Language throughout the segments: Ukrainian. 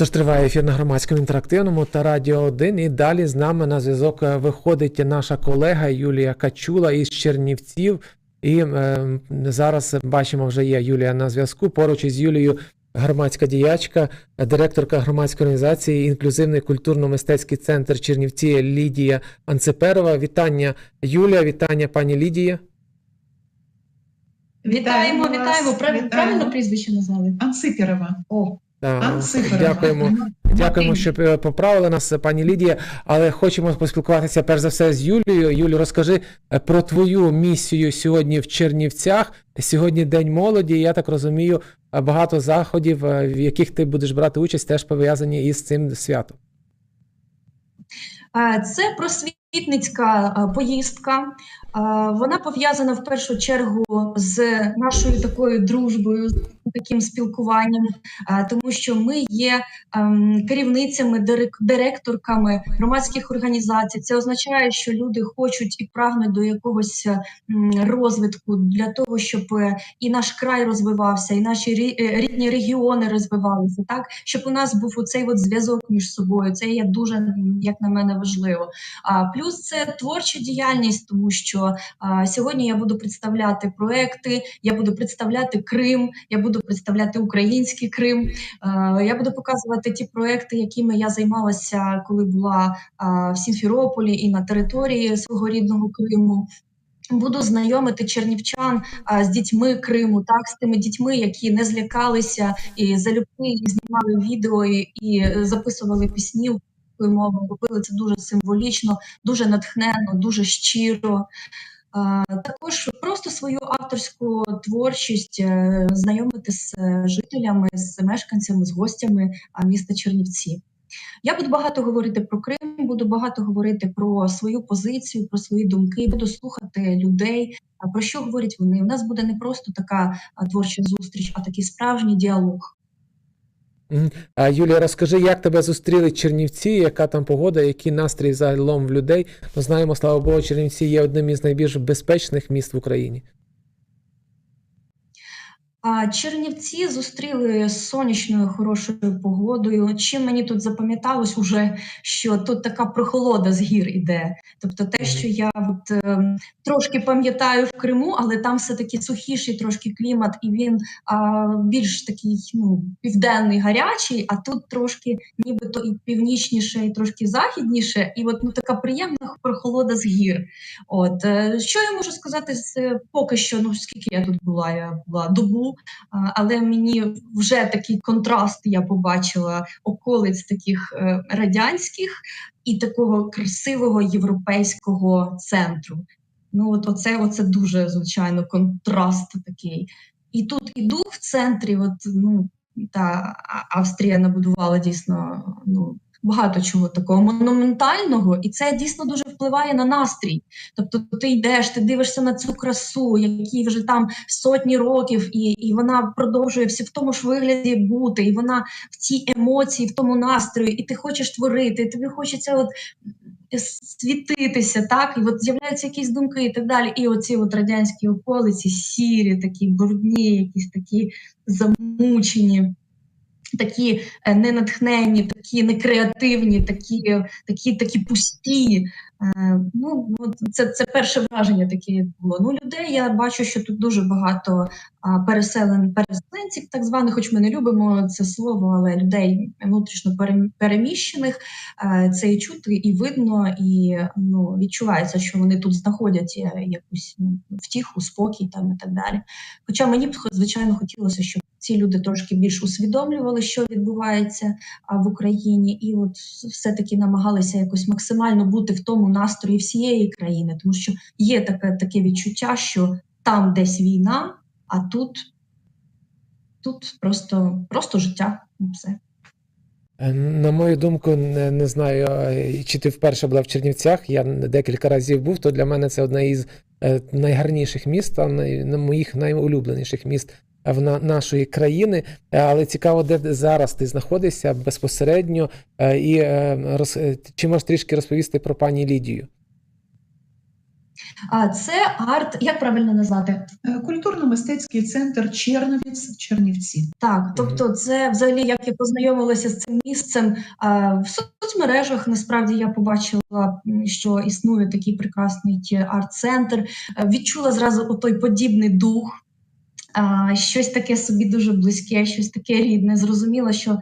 Тож триває ефір на громадському інтерактивному та Радіо 1. І далі з нами на зв'язок е, виходить наша колега Юлія Качула із Чернівців. І е, зараз бачимо, вже є Юлія на зв'язку. Поруч із Юлією громадська діячка, директорка громадської організації Інклюзивний культурно-мистецький центр Чернівці Лідія Анцеперова. Вітання Юлія, вітання пані Лідія. Вітаємо, вас, вітаємо. Прав- вітаємо. Правильно прізвище назвали? Анциперова. О, Так, Дякуємо. Дякуємо, що е, поправили нас, пані Лідія. Але хочемо поспілкуватися перш за все з Юлією. Юлю, розкажи е, про твою місію сьогодні в Чернівцях. Сьогодні День молоді. Я так розумію, е, багато заходів, е, в яких ти будеш брати участь, теж пов'язані із цим святом. е, це просвітницька е, поїздка. Е, Вона пов'язана в першу чергу з нашою такою дружбою, з таким спілкуванням, е, тому що ми є ем, керівницями, дирек- директорками громадських організацій. Це означає, що люди хочуть і прагнуть до якогось розвитку для того, щоб і наш край розвивався, і наші рідні регіони розвивалися, так щоб у нас був оцей от зв'язок між собою. Це є дуже, як на мене, важливо. Плюс це творча діяльність, тому що а, сьогодні я буду представляти проекти, я буду представляти Крим, я буду представляти український Крим. А, я буду показувати ті проекти, якими я займалася, коли була а, в Сімферополі і на території свого рідного Криму. Буду знайомити чернівчан а, з дітьми Криму, так з тими дітьми, які не злякалися і залюбки і знімали відео і, і записували пісні українською мовою. Робили це дуже символічно, дуже натхненно, дуже щиро. Також просто свою авторську творчість е, знайомити з е, жителями, з мешканцями, з гостями міста Чернівці. Я буду багато говорити про Крим, буду багато говорити про свою позицію, про свої думки. Буду слухати людей. Про що говорять вони? У нас буде не просто така творча зустріч, а такий справжній діалог. А, Юлія, розкажи, як тебе зустріли Чернівці, яка там погода, який настрій загалом в людей. Ми знаємо, слава Богу, Чернівці є одним із найбільш безпечних міст в Україні. А Чернівці зустріли з сонячною хорошою погодою. Чим мені тут запам'яталось уже, що тут така прохолода з гір іде. Тобто, те, що я от, ем, трошки пам'ятаю в Криму, але там все таки сухіший трошки клімат, і він а, більш такий ну, південний, гарячий, а тут трошки нібито і північніше, і трошки західніше, і от ну така приємна прохолода з гір. От е, що я можу сказати з е, поки що, ну скільки я тут була? Я була добу, але мені вже такий контраст я побачила околиць таких е, радянських і такого красивого європейського центру. Ну, от оце, оце дуже звичайно контраст такий. І тут і дух в центрі, от ну та Австрія набудувала дійсно ну багато чого такого монументального, і це дійсно дуже впливає на настрій. Тобто, ти йдеш, ти дивишся на цю красу, якій вже там сотні років, і, і вона продовжує всі в тому ж вигляді бути, і вона в цій емоції, в тому настрої, і ти хочеш творити, і тобі хочеться от. Світитися, так, і от з'являються якісь думки і так далі. І оці от радянські околиці, сірі, такі брудні, якісь такі замучені, такі е, ненатхненні, такі некреативні, такі, такі, такі пусті. Е, Ну, це, це перше враження таке було. Ну, людей я бачу, що тут дуже багато переселен, переселенців, так званих, хоч ми не любимо це слово, але людей внутрішньо переміщених. Е, Це і чути, і видно, і ну, відчувається, що вони тут знаходять е, якусь ну, втіху, спокій там і так далі. Хоча мені б звичайно хотілося, щоб ці люди трошки більш усвідомлювали, що відбувається в Україні, і от все-таки намагалися якось максимально бути в тому настрої всієї країни, тому що є таке, таке відчуття, що там десь війна, а тут, тут просто, просто життя. Все. Е, На мою думку, не, не знаю, чи ти вперше була в Чернівцях. Я декілька разів був, то для мене це одне із е, найгарніших міст, а на моїх найулюбленіших міст нашої країни. Е, Але цікаво, де зараз ти знаходишся безпосередньо, е, і е, роз, чи можеш трішки розповісти про пані Лідію? А це арт, як правильно назвати? Культурно-мистецький центр Черновіць Чернівці. Так, тобто, це взагалі як я познайомилася з цим місцем в соцмережах. Насправді я побачила, що існує такий прекрасний арт-центр. Відчула зразу той подібний дух, щось таке собі дуже близьке, щось таке рідне. Зрозуміло, що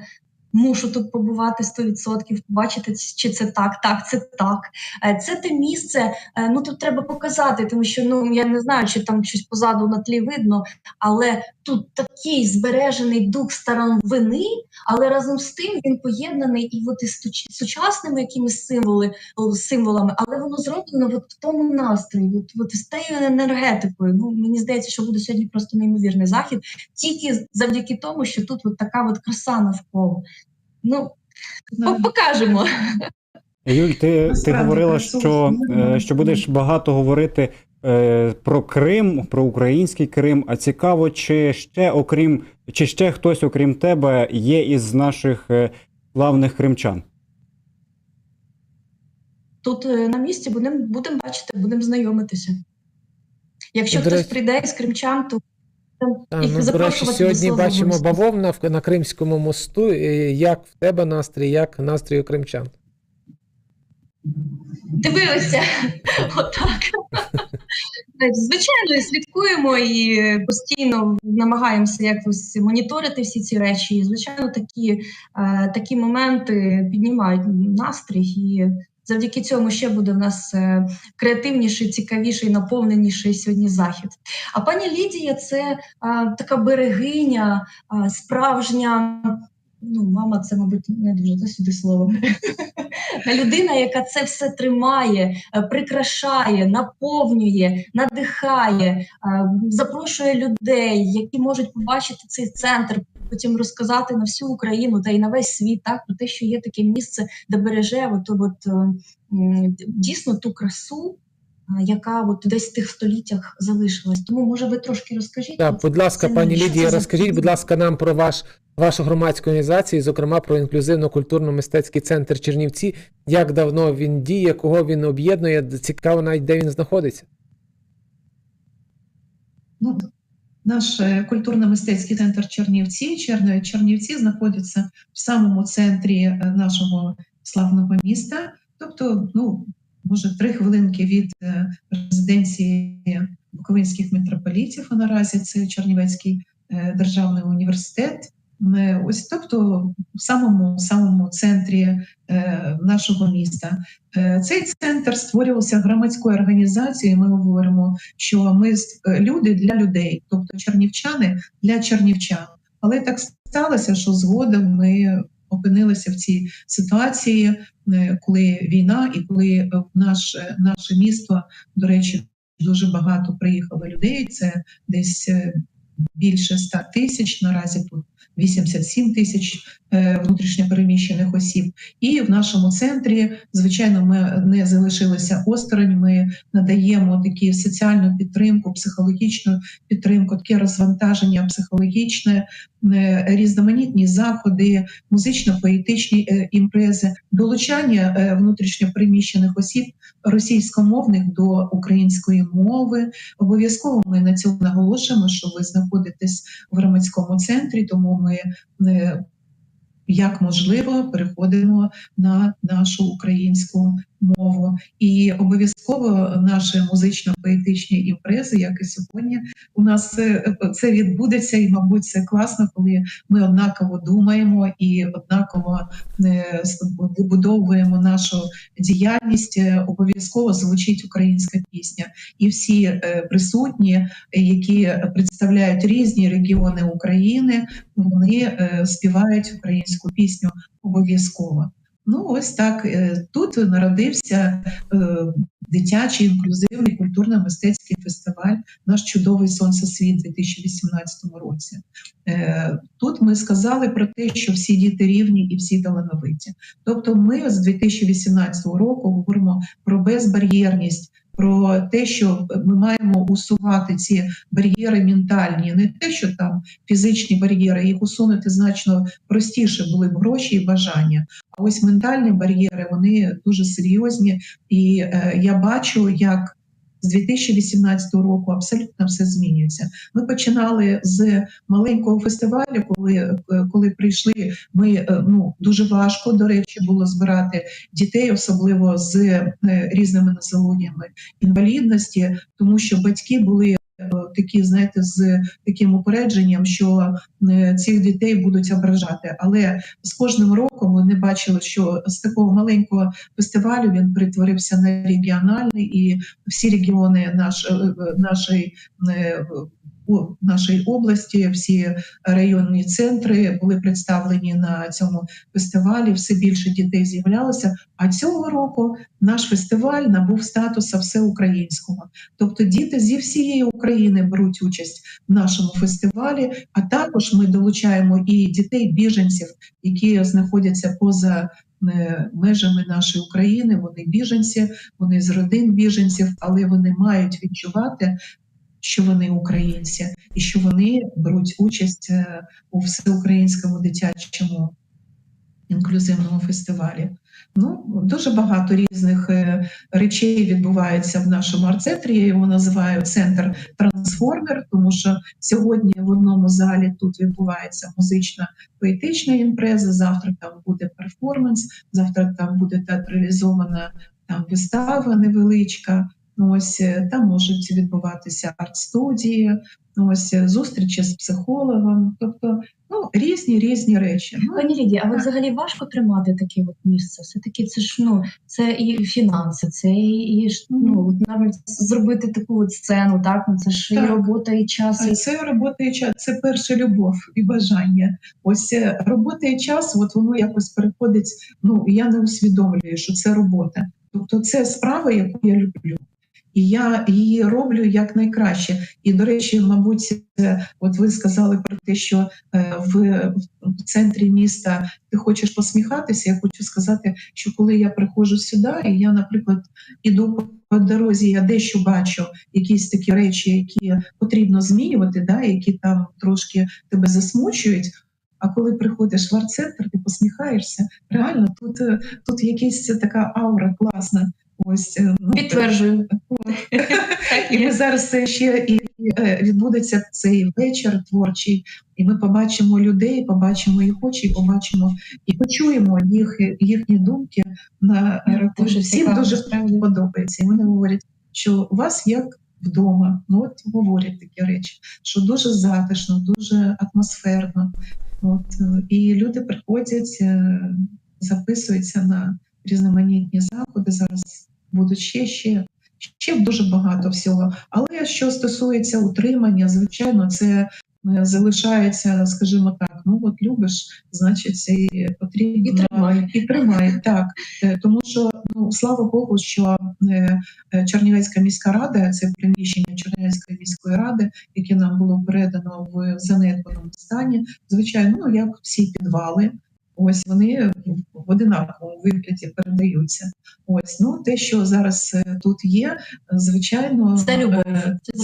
мушу тут побувати 100%, побачити, чи це так, так, це так. Е, Це те місце. е, Ну тут треба показати, тому що ну я не знаю, чи там щось позаду на тлі видно, але тут такий збережений дух старовини, але разом з тим він поєднаний і от із сучасними якимись символи, символами, але воно зроблено от в тому настрої, от, от з тією енергетикою. Ну мені здається, що буде сьогодні просто неймовірний захід, тільки завдяки тому, що тут от така от краса навколо. Ну покажемо. Юль, ти, ти говорила, що, е, що будеш багато говорити е, про Крим, про український Крим. А цікаво, чи ще окрім, чи ще хтось, окрім тебе, є із наших е, славних кримчан? Тут на місці будемо будем бачити, будемо знайомитися. Якщо Ну, хтось прийде із кримчан, то А, їх ну, до речі, сьогодні бачимо бавовна на Кримському мосту. Як в тебе настрій, як настрій у кримчан? Дивилися отак. Звичайно, слідкуємо і постійно намагаємося якось моніторити всі ці речі. І, звичайно, такі, е, такі моменти піднімають настрій, і завдяки цьому ще буде в нас е, креативніший, цікавіший, наповненіший сьогодні захід. А пані Лідія це е, така берегиня, справжня. Ну, мама, це, мабуть, не дуже да, сюди слово. Людина, яка це все тримає, е, прикрашає, наповнює, надихає, е, запрошує людей, які можуть побачити цей центр, потім розказати на всю Україну та й на весь світ, так про те, що є таке місце, де береже от, от, е, дійсно ту красу, яка от десь в тих століттях залишилась. Тому, може, ви трошки розкажіть? Так, будь ласка, пані Лідія, розкажіть, будь ласка, нам про ваш вашу громадську організацію, зокрема про інклюзивно-культурно-мистецький центр Чернівці. Як давно він діє, кого він об'єднує? Цікаво, навіть де він знаходиться. Ну, наш е, культурно-мистецький центр Чернівці, Чернівці знаходиться в самому центрі е, нашого славного міста. Тобто, ну, може, три хвилинки від е, резиденції буковинських митрополітів, а наразі це Чернівецький державний університет. Ось, тобто, в самому самому центрі е, нашого міста. Е, Цей центр створювався громадською організацією. Ми говоримо, що ми е, люди для людей, тобто чернівчани для чернівчан. Але так сталося, що згодом ми опинилися в цій ситуації, е, коли війна, і коли в наше, наше місто, до речі, дуже багато приїхало людей. Це десь е, більше 100 тисяч. Наразі тут 87 тисяч е, внутрішньопереміщених осіб. І в нашому центрі, звичайно, ми не залишилися осторонь. Ми надаємо такі соціальну підтримку, психологічну підтримку, таке розвантаження психологічне, е, різноманітні заходи, музично-поетичні е, імпрези, долучання внутрішньопереміщених осіб російськомовних до української мови. Обов'язково ми на цьому наголошуємо, що ви знаходитесь в громадському центрі, тому ми не як можливо переходимо на нашу українську мову. І обов'язково наші музично-поетичні імпрези, як і сьогодні, у нас це відбудеться, і, мабуть, це класно, коли ми однаково думаємо і однаково е, вибудовуємо нашу діяльність. Е, Обов'язково звучить українська пісня, і всі е, присутні, які представляють різні регіони України, вони співають українську пісню обов'язково. Ну, ось так. е, Тут народився е, дитячий інклюзивний культурно-мистецький фестиваль, наш чудовий сонцесвіт у 2018 році. Е, Тут ми сказали про те, що всі діти рівні і всі талановиті. Тобто, ми з 2018 року говоримо про безбар'єрність. Про те, що ми маємо усувати ці бар'єри ментальні, не те, що там фізичні бар'єри, їх усунути значно простіше були б гроші і бажання. А ось ментальні бар'єри вони дуже серйозні, і е, я бачу, як з 2018 року абсолютно все змінюється. Ми починали з маленького фестивалю, коли, е, коли прийшли. Ми е, ну дуже важко до речі було збирати дітей, особливо з е, різними населеннями інвалідності, тому що батьки були. Такі, знаєте, з таким упередженням, що е, цих дітей будуть ображати. Але з кожним роком вони бачили, що з такого маленького фестивалю він перетворився на регіональний, і всі регіони наш, е, е, нашої, о- нашої області, всі районні центри були представлені на цьому фестивалі. Все більше дітей з'являлося. А цього року наш фестиваль набув статуса всеукраїнського. Тобто діти зі всієї України беруть участь в нашому фестивалі. А також ми долучаємо і дітей біженців, які знаходяться поза е, межами нашої України. Вони біженці, вони з родин біженців, але вони мають відчувати. Що вони українці, і що вони беруть участь е, у всеукраїнському дитячому інклюзивному фестивалі. Ну, дуже багато різних е, речей відбувається в нашому арт-центрі. Я його називаю центр трансформер, тому що сьогодні в одному залі тут відбувається музична поетична імпреза. Завтра там буде перформанс, завтра там буде театралізована там вистава невеличка. Ну, Ось е, там можуть відбуватися арт-студії, ну, ось е, зустрічі з психологом, тобто ну різні різні речі. Ну, Пані Лідія, а от взагалі важко тримати таке от місце? Все-таки це ж ну це і фінанси, це і, ну навіть зробити таку от сцену, так ну це ж і робота, і час. І... це робота і час, це перша любов і бажання. Ось е, робота і час, от воно якось переходить. Ну я не усвідомлюю, що це робота. Тобто, це справа, яку я люблю. І я її роблю як найкраще. І до речі, мабуть, е, от ви сказали про те, що е, в, центрі міста ти хочеш посміхатися. Я хочу сказати, що коли я приходжу сюди, і я, наприклад, іду по дорозі, я дещо бачу якісь такі речі, які потрібно змінювати, да, які там трошки тебе засмучують. А коли приходиш в арт-центр, ти посміхаєшся. Реально, тут, е, тут якась така аура класна. Ось е, ну, Підтверджую. і ми зараз це ще і е, відбудеться цей вечір творчий, і ми побачимо людей, побачимо їх очі, побачимо і почуємо їх їхні думки на рахунок. Дуже Всім цікаво, дуже справді. подобається. І вони говорять, що у вас як вдома. Ну от говорять такі речі, що дуже затишно, дуже атмосферно. От е, і люди приходять, е, записуються на різноманітні заходи. Зараз будуть ще ще. Ще дуже багато всього. Але що стосується утримання, звичайно, це е, залишається, скажімо так, ну от любиш, значить, і потрібно І тримай. і тримай, так. Е, Тому що ну слава Богу, що е, Чернівецька міська рада, це приміщення Чернівецької міської ради, яке нам було передано в занедбаному стані. Звичайно, ну як всі підвали. Ось вони в одинаковому вигляді передаються. Ось ну те, що зараз е, тут є, е, звичайно, Це любов. е, Це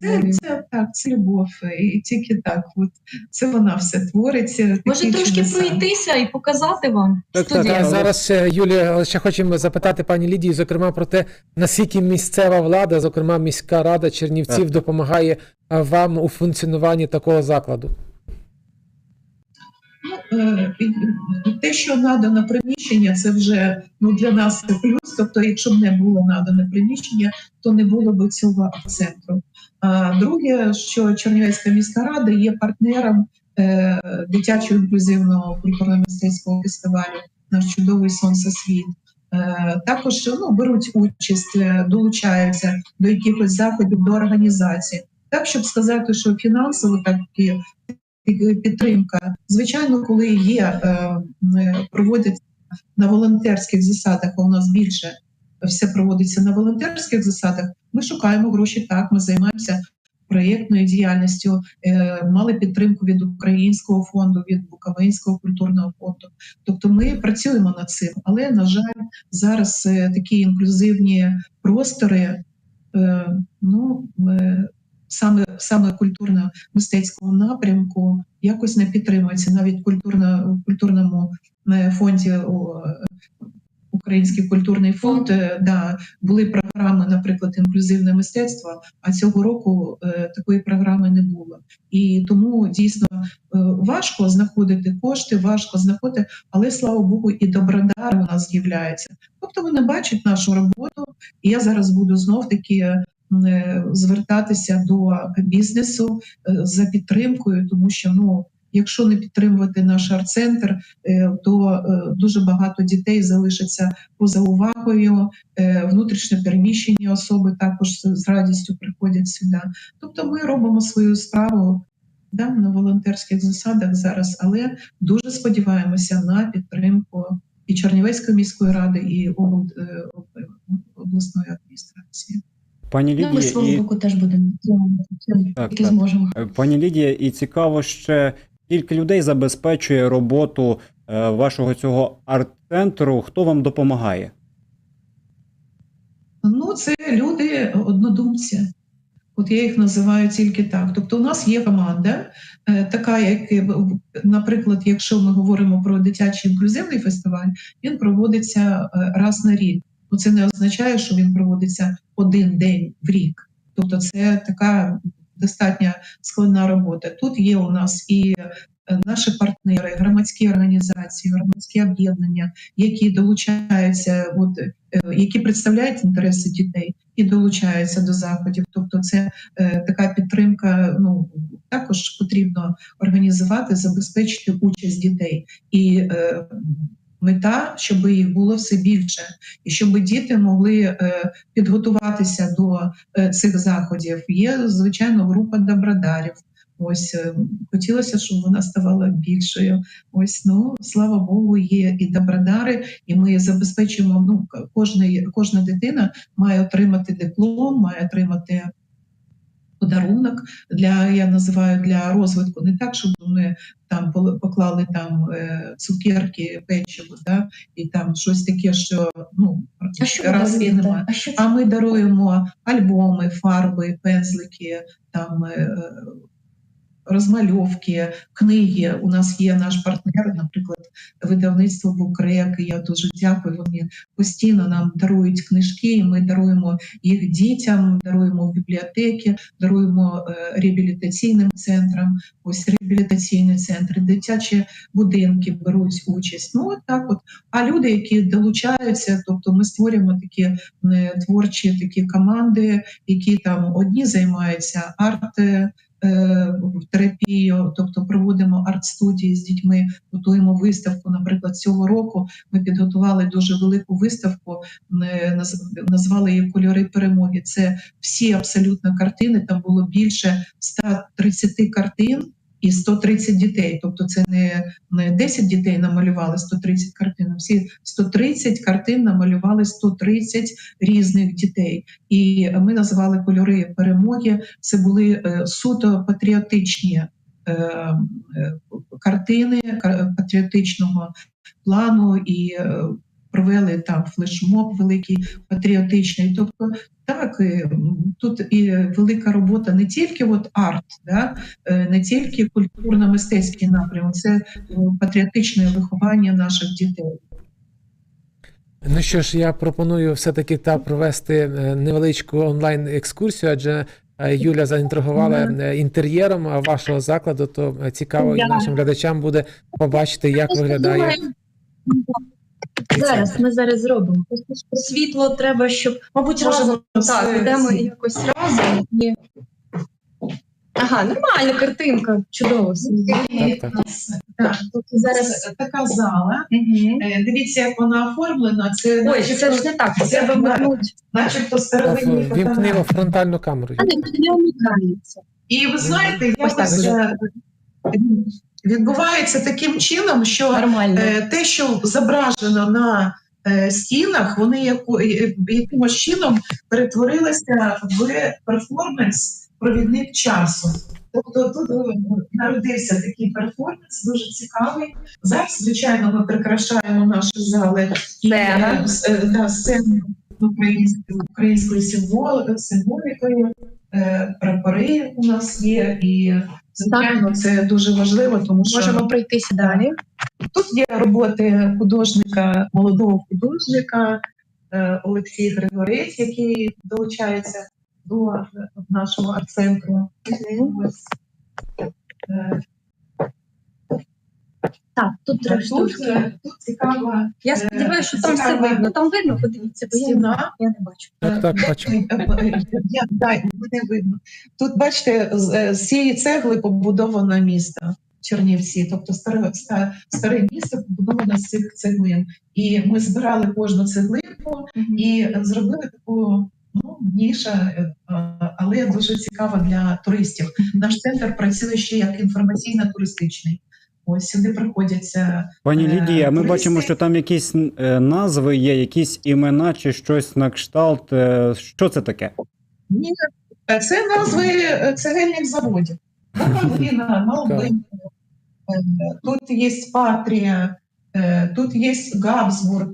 це, це так, це любов, і тільки так. От це вона все твориться. Може трошки чудеса. пройтися і показати вам Так, так. А зараз ще, Юлія, ще хочемо запитати пані Лідії, зокрема, про те, наскільки місцева влада, зокрема міська рада Чернівців, Так. допомагає вам у функціонуванні такого закладу. Е, Те, що надано приміщення, це вже ну для нас це плюс. Тобто, якщо б не було надане приміщення, то не було б цього центру. А друге, що Чернівецька міська рада є партнером е, дитячого інклюзивного культурно-мистецького фестивалю Наш чудовий сонцесвіт. Е, також ну, беруть участь, е, долучаються до якихось заходів, до організації. Так, щоб сказати, що фінансово такі підтримка. Звичайно, коли є е, е, проводяться на волонтерських засадах, а у нас більше все проводиться на волонтерських засадах. Ми шукаємо гроші. Так, ми займаємося проєктною діяльністю, е, мали підтримку від українського фонду, від Буковинського культурного фонду. Тобто, ми працюємо над цим, але на жаль, зараз такі інклюзивні простори. Ну, саме саме культурно-мистецького напрямку якось не підтримується навіть культурно, культурному е, фонді Український культурний фонд. е, Да, були програми, наприклад, інклюзивне мистецтво. А цього року е, такої програми не було. І тому дійсно е, важко знаходити кошти, важко знаходити, але слава Богу, і добродар у нас з'являється. Тобто вони бачать нашу роботу, і я зараз буду знов таки звертатися до бізнесу е, за підтримкою, тому що ну. Якщо не підтримувати наш арт-центр, е, то е, дуже багато дітей залишаться поза увагою. Е, Внутрішньо переміщені особи також з радістю приходять сюди. Тобто, ми робимо свою справу да, на волонтерських засадах зараз, але дуже сподіваємося на підтримку і Чернівецької міської ради, і обл- е, обласної адміністрації. Пані Ну, ми свого і, боку теж будемо Так, так. зможемо. е, пані Лідія, і цікаво ще скільки людей забезпечує роботу е, вашого цього арт-центру. Хто вам допомагає? Ну, це люди однодумці. От я їх називаю тільки так. Тобто, у нас є команда, е, така, як, наприклад, якщо ми говоримо про дитячий інклюзивний фестиваль, він проводиться раз на рік. Ну, це не означає, що він проводиться один день в рік. Тобто, це така достатньо складна робота. Тут є у нас і е, наші партнери, громадські організації, громадські об'єднання, які долучаються, от, е, які представляють інтереси дітей і долучаються до заходів. Тобто, це е, така підтримка. Ну також потрібно організувати, забезпечити участь дітей і. Е, Мета, щоб їх було все більше, і щоб діти могли е, підготуватися до е, цих заходів. Є звичайно група добродарів. Ось е, хотілося, щоб вона ставала більшою. Ось ну слава Богу, є і добродари, і ми забезпечуємо. Ну к- кожний, кожна дитина має отримати диплом, має отримати подарунок для я називаю для розвитку. Не так, щоб ми там поклали там е, цукерки, печиво, да, і там щось таке, що ну А що ви раз і даруєте? немає. А що? А ми даруємо альбоми, фарби, пензлики, там е, розмальовки, книги. У нас є наш партнер, наприклад, видавництво Букрек. Я дуже дякую. Вони постійно нам дарують книжки, і ми даруємо їх дітям, даруємо в бібліотеки, даруємо е, реабілітаційним центрам. Ось реабілітаційні центри, дитячі будинки беруть участь. Ну от так от. А люди, які долучаються, тобто ми створюємо такі е, творчі такі команди, які там одні займаються арт. Е, Терапією, тобто проводимо арт-студії з дітьми, готуємо виставку. Наприклад, цього року ми підготували дуже велику виставку, е, назвали її Кольори перемоги. Це всі абсолютно картини. Там було більше 130 картин і 130 дітей. Тобто, це не, не 10 дітей намалювали 130 картин. а Всі 130 картин намалювали 130 різних дітей. І ми назвали кольори перемоги. Це були е, суто патріотичні е, е, картини патріотичного плану і провели там флешмоб великий патріотичний. Тобто, так тут і велика робота не тільки от арт, да, е, не тільки культурно-мистецький напрямок, це е, патріотичне виховання наших дітей. Ну що ж, я пропоную все-таки та провести е, невеличку онлайн-екскурсію, адже е, Юля заінтригувала е, інтер'єром е, вашого закладу, то е, цікаво і нашим глядачам буде побачити, як виглядає. Зараз ми зараз зробимо. Світло треба, щоб, мабуть, Може, разом так, йдемо якось разом і. Ага, нормальна картинка, чудово. Так, так. Так, Тобто зараз. Така зала. Е, Дивіться, як вона оформлена. Це Ой, начебто, це ж не так, це треба вернути. начебто старовинні Вімкни фотографії. фронтальну камеру. А не не. І ви знаєте, Ось так е, відбувається таким чином, що Нормально. е, те, що зображено на е, стінах, вони е, якимось чином перетворилися в перформанс провідник часу. Тобто тут народився такий перформанс, дуже цікавий. Зараз, звичайно, ми прикрашаємо наші зали і Сцена. с- е, да, сцену українською, українською символікою, прапори у нас є, і звичайно це дуже важливо, тому що Можемо пройтися далі. тут є роботи художника, молодого художника е, Олексій Григорець, який долучається до нашого арт-центру. Так, тут три штучки. е, тут цікава Я сподіваюся, що там все видно. Там видно, подивіться, бо я, стіна. я не бачу. Так, так, Е, бачу. е, е, Я, мене видно. Тут, бачите, з, е, з цієї цегли побудовано місто Чернівці, тобто старе, ста- старе місто побудовано з цих цеглин. І ми збирали кожну цеглинку і зробили таку ну, ніша, е, е, але дуже цікава для туристів. Наш центр працює ще як інформаційно-туристичний. Ось сюди приходяться Пані Е, Лідія, ми бачимо, що там якісь е, назви є, якісь імена чи щось на кшталт. е, Що це таке? Ні, це назви цегельних заводів. Буковина, Малбин, тут є Патрія, тут є Габсбург,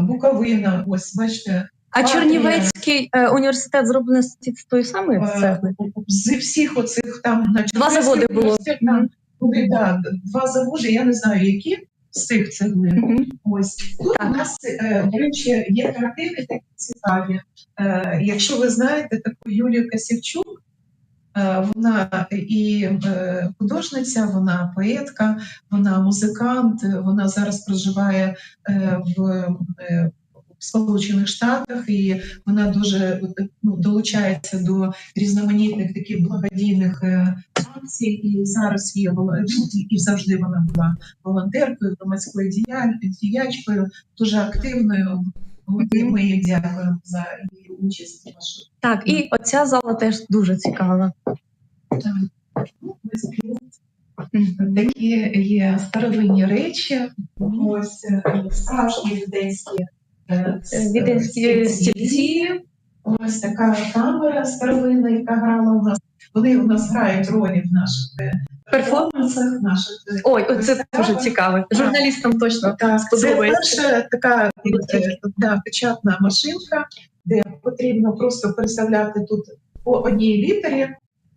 Буковина. Ось бачите, А Патрія. Чернівецький е, університет зроблений з тої самої цегли? з всіх оцих там на Два заводи було. Там були да, два заводи, я не знаю, які з цих цеглин. Мгм. Ось тут у нас, е, до речі, є картини такі цікаві. Е, Якщо ви знаєте таку Юлію Касівчук, е, вона і художниця, вона поетка, вона музикант, вона зараз проживає в в Сполучених Штатах, і вона дуже ну, долучається до різноманітних таких благодійних е. І зараз є і завжди вона була волонтеркою, громадською діячкою, дуже активною. Ми їй дякуємо за її участь. Так, і оця зала теж дуже цікава. Ну, ось тут Такі є старовинні речі, ось е, справжні віденські е, Віденські стільці. Ось така камера старовинна, яка грала у нас. Вони у нас грають ролі в наших е, перформансах, наших е, Ой, виставах. дуже цікаво. Журналістам точно. Так, це перша така е, да, печатна машинка, де потрібно просто переставляти тут по одній літері,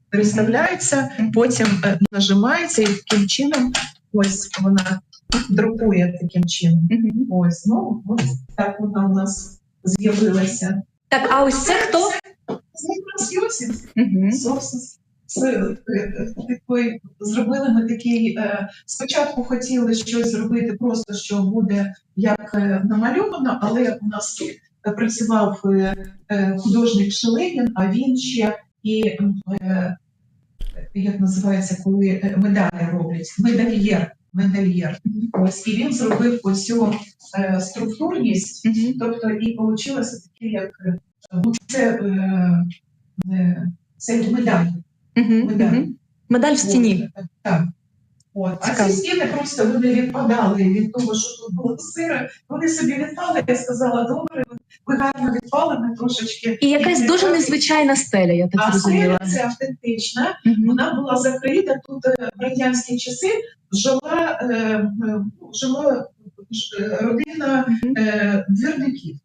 переставляється, потім нажимається і таким чином ось вона друкує таким чином. Ось, ну ось так вона у нас з'явилася. Так, а ось це хто? Сосис. Це е, такий, зробили ми такий. Е, спочатку хотіли щось зробити, просто що буде як е, намальовано, але у нас працював художник Шелегін, а він ще і як називається, коли медалі роблять медальєр. Медальєр. Ось і він зробив ось цю е, структурність, тобто і вийшло таке, як е, ну, це, е, е, це медаль. Медаль. Мгм. Медаль в стіні. От, Так. От. А ці стіни просто вони відпадали від того, що тут було сире. Вони собі відпали. Я сказала, добре, ви гарно відпали, ми трошечки. І якась їх дуже незвичайна стеля, я так А стеля це автентична. Мгм. Вона була закрита тут е, в радянські часи. Жила, е, е, жила ж, е, родина е, двірників.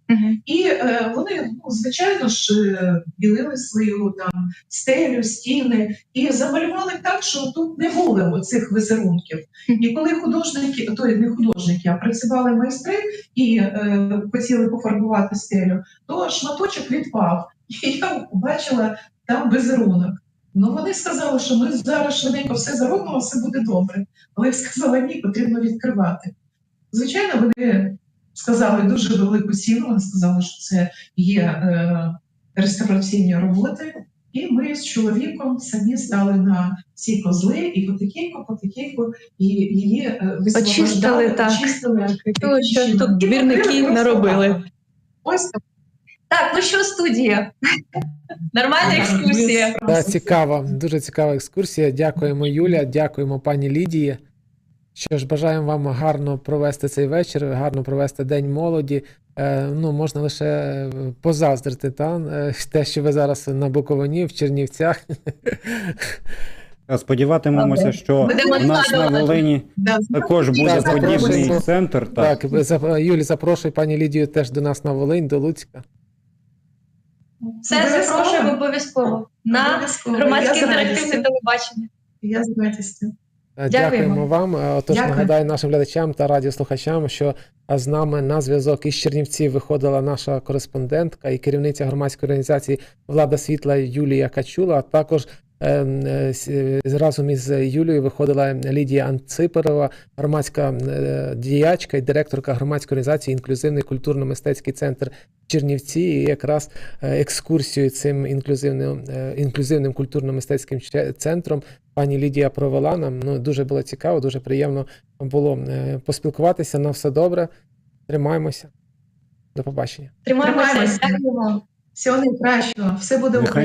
І е, вони, ну, звичайно ж, е, білили свою там стелю, стіни і замалювали так, що тут не було оцих візерунків. І коли художники, то не художники, а працювали майстри і е, хотіли пофарбувати стелю, то шматочок відпав. І я побачила там візерунок. Ну вони сказали, що ми зараз швиденько все заробимо, все буде добре. Але я сказала, ні, потрібно відкривати. Звичайно, вони сказали дуже велику ціну. Вони сказали, що це є е, реставраційні роботи. І ми з чоловіком самі стали на ці козли, і потихеньку, потихеньку і її е, висвобождали, Очистили, так. очистили. То, що тут двірники наробили. Ось так. Так, ну що, студія? Нормальна екскурсія. Так, цікава, дуже цікава екскурсія. Дякуємо, Юля, дякуємо пані Лідії. Що ж, бажаємо вам гарно провести цей вечір, гарно провести День молоді. Е, ну, можна лише е, позаздрити, та? е, те, що ви зараз на Буковині, в Чернівцях. Сподіватимемося, що Будемо в нас на. Волині Да, також буде подібний центр. Так. Так, Юлі, запрошую пані Лідію теж до нас на Волинь, до Луцька. Все запрошуємо обов'язково на громадське інтерактивне телебачення. Я з радістю. Е, Дякуємо. Дякуємо вам. Е, Отож, Дякую. нагадаю нашим глядачам та радіослухачам, що е, з нами на зв'язок із Чернівців виходила наша кореспондентка і керівниця громадської організації Влада Світла Юлія Качула. А також разом із Юлією виходила Лідія Анциперова, громадська е, діячка і директорка громадської організації Інклюзивний культурно-мистецький центр Чернівці. І якраз е, екскурсію цим інклюзивним, е, інклюзивним культурно-мистецьким центром пані Лідія провела нам. Ну дуже було цікаво, дуже приємно було е, поспілкуватися. На все добре. Тримаємося. До побачення. Тримаємося. Всього найкращого. Все буде Нехай Україна.